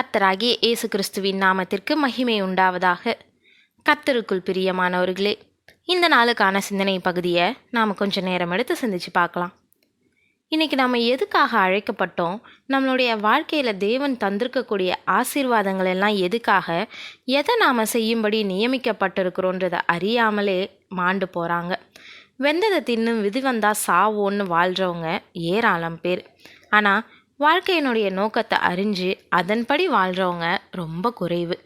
கத்தராகிய இயேசு கிறிஸ்துவின் நாமத்திற்கு மகிமை உண்டாவதாக. கத்தருக்குள் பிரியமானவர்களே இந்த நாளுக்கான சிந்தனை பகுதியை நாம் கொஞ்சம் நேரம் எடுத்து சிந்திச்சு பார்க்கலாம். இன்றைக்கி நம்ம எதுக்காக அழைக்கப்பட்டோம்? நம்மளுடைய வாழ்க்கையில் தேவன் தந்திருக்கக்கூடிய ஆசீர்வாதங்கள் எல்லாம் எதுக்காக? எதை நாம் செய்யும்படி நியமிக்கப்பட்டிருக்கிறோன்றதை அறியாமலே மாண்டு போகிறாங்க வெந்ததை தின்னும் விதி வந்தால் சாவோன்னு வாழ்கிறவங்க ஏராளம் பேர். ஆனால் வாழ்க்கையினுடைய நோக்கத்தை அறிஞ்சு அதன்படி வாழ்கிறவங்க ரொம்ப குறைவு.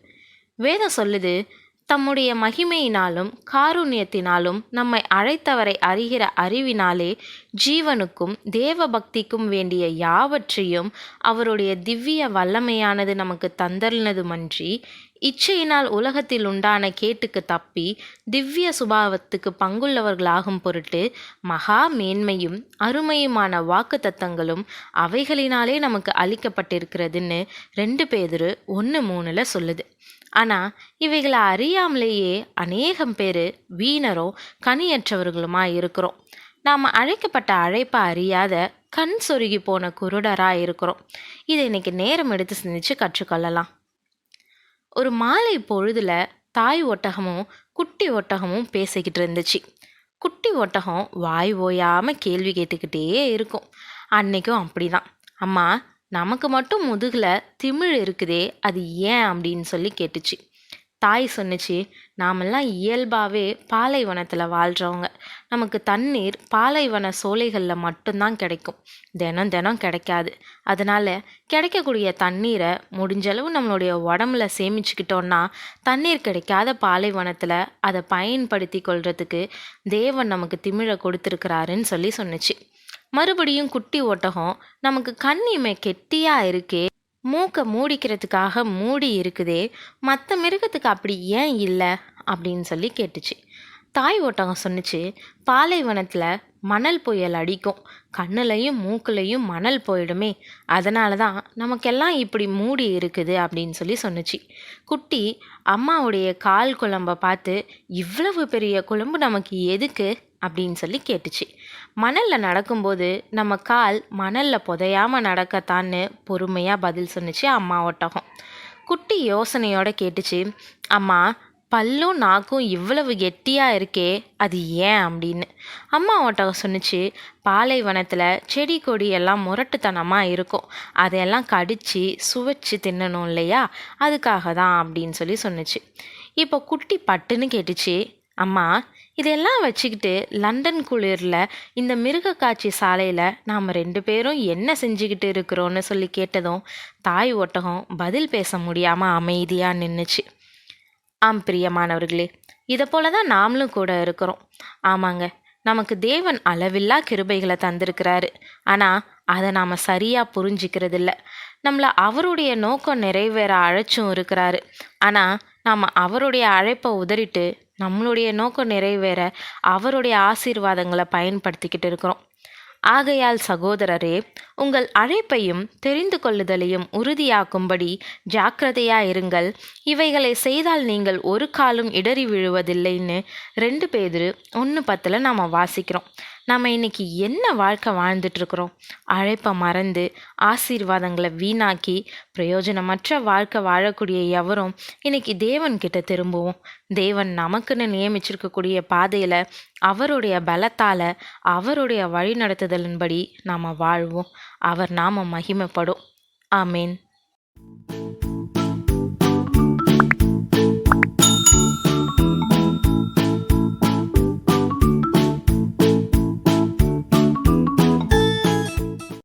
வேதம் சொல்லுது தம்முடைய மகிமையினாலும் காருண்யத்தினாலும் நம்மை அழைத்தவரை அறிகிற அறிவினாலே ஜீவனுக்கும் தேவ பக்திக்கும் வேண்டிய யாவற்றையும் அவருடைய திவ்ய வல்லமையானது நமக்கு தந்தருனதுமன்றி இச்சையினால் உலகத்தில் உண்டான கேட்டுக்கு தப்பி திவ்ய சுபாவத்துக்கு பங்குள்ளவர்களாகும் பொருட்டு மகா மேன்மையும் அருமையுமான வாக்கு தத்தங்களும் அவைகளினாலே நமக்கு அளிக்கப்பட்டிருக்கிறதுன்னு ரெண்டு பேர் ஒன்று மூணில் சொல்லுது. ஆனால் இவைகளை அறியாமலேயே அநேகம் பேர் வீணரோ கனியற்றவர்களுமா இருக்கிறோம். நாம் அழைக்கப்பட்ட அழைப்பை அறியாத கண் சொருகி போன குருடராக இருக்கிறோம். இதை இன்னைக்கு நேரம் எடுத்து சிந்திச்சு கற்றுக்கொள்ளலாம். ஒரு மாலை பொழுதில் தாய் ஒட்டகமும் குட்டி ஒட்டகமும் பேசிக்கிட்டு இருந்துச்சு. குட்டி ஒட்டகம் வாய் ஓயாமல் கேள்வி கேட்டுக்கிட்டே இருக்கும். அன்னைக்கும் அப்படிதான். அம்மா நமக்கு மட்டும் முதுகில் திமிழ் இருக்குதே அது ஏன்? அப்படின்னு சொல்லி கேட்டுச்சு. தாய் சொன்னுச்சு நாமெல்லாம் இயல்பாகவே பாலைவனத்தில் வாழ்கிறவங்க நமக்கு தண்ணீர் பாலைவன சோலைகளில் மட்டும்தான் கிடைக்கும். தினம் தினம் கிடைக்காது. அதனால் கிடைக்கக்கூடிய தண்ணீரை முடிஞ்சளவு நம்மளுடைய உடம்புல சேமிச்சுக்கிட்டோன்னா தண்ணீர் கிடைக்காத பாலைவனத்தில் அதை பயன்படுத்தி கொள்றதுக்கு தேவன் நமக்கு திமிழை கொடுத்துருக்கிறாருன்னு சொல்லி சொன்னுச்சு. மறுபடியும் குட்டி ஒட்டகம் நமக்கு கண் இமை கெட்டியாக இருக்கே மூக்கை மூடிக்கிறதுக்காக மூடி இருக்குதே மற்ற மிருகத்துக்கு அப்படி ஏன் இல்லை? அப்படின்னு சொல்லி கேட்டுச்சு. தாய் ஓட்டகம் சொன்னிச்சு பாலைவனத்தில் மணல் புயல் அடிக்கும். கண்ணுலையும் மூக்குலையும் மணல் போயிடுமே. அதனால தான் நமக்கெல்லாம் இப்படி மூடி இருக்குது அப்படின்னு சொல்லி சொன்னுச்சு. குட்டி அம்மாவுடைய கால் குழம்பை பார்த்து இவ்வளவு பெரிய குழம்பு நமக்கு எதுக்கு? அப்படின்னு சொல்லி கேட்டுச்சு. மணலில் நடக்கும்போது நம்ம கால் மணலில் புதையாமல் நடக்கத்தான்னு பொறுமையாக பதில் சொன்னிச்சு அம்மா ஒட்டகம் குட்டி யோசனையோட கேட்டுச்சு அம்மா பல்லும் நாக்கும் இவ்வளவு கெட்டியாக இருக்கே அது ஏன் அப்படின்னு? அம்மா ஒட்டகம் சொன்னிச்சு பாலைவனத்தில் செடி கொடி எல்லாம் முரட்டுத்தனமாக இருக்கும். அதையெல்லாம் கடித்து சுவைச்சு தின்னணும் இல்லையா? அதுக்காக தான் அப்படின்னு சொல்லி சொன்னிச்சு. இப்போ குட்டி பட்டுன்னு கேட்டுச்சு அம்மா இதெல்லாம் வச்சுக்கிட்டு லண்டன் குளிரில் இந்த மிருக காட்சி சாலையில் நாம் ரெண்டு பேரும் என்ன செஞ்சுக்கிட்டு இருக்கிறோன்னு சொல்லி கேட்டதும் தாய் ஒட்டகம் பதில் பேச முடியாமல் அமைதியாக நின்றுச்சு ஆம் பிரியமானவர்களே இதை போல தான் நாமளும் கூட இருக்கிறோம். ஆமாங்க நமக்கு தேவன் அளவில்லா கிருபைகளை தந்திருக்கிறாரு. ஆனால் அதை நாம் சரியாக புரிஞ்சிக்கிறது இல்லை நம்மளை அவருடைய நோக்கம் நிறைவேற அழைச்சும் இருக்கிறாரு. ஆனால் நாம் அவருடைய அழைப்பை உதறிட்டு நம்மளுடைய நோக்கம் நிறைவேற அவருடைய ஆசீர்வாதங்களை பயன்படுத்திக்கிட்டு இருக்கிறோம். ஆகையால் சகோதரரே உங்கள் அழைப்பையும் தெரிந்து கொள்ளுதலையும் உறுதியாக்கும்படி ஜாக்கிரதையாயிருங்கள் இவைகளை செய்தால் நீங்கள் ஒரு காலும் இடறி விழுவதில்லைன்னு ரெண்டு பேர் ஒன்று பத்தில் நாம் வாசிக்கிறோம். நம்ம இன்றைக்கி என்ன வாழ்க்கை வாழ்ந்துட்டுருக்குறோம்? அழைப்பை மறந்து ஆசீர்வாதங்களை வீணாக்கி பிரயோஜனமற்ற வாழ்க்கை வாழக்கூடிய எவரும் இன்றைக்கி தேவன்கிட்ட திரும்புவோம். தேவன் நமக்குன்னு நியமிச்சிருக்கக்கூடிய பாதையில் அவருடைய பலத்தால் அவருடைய வழிநடத்துதலின்படி நாம் வாழ்வோம். அவர் நாம மகிமைப்படும். ஆமீன்.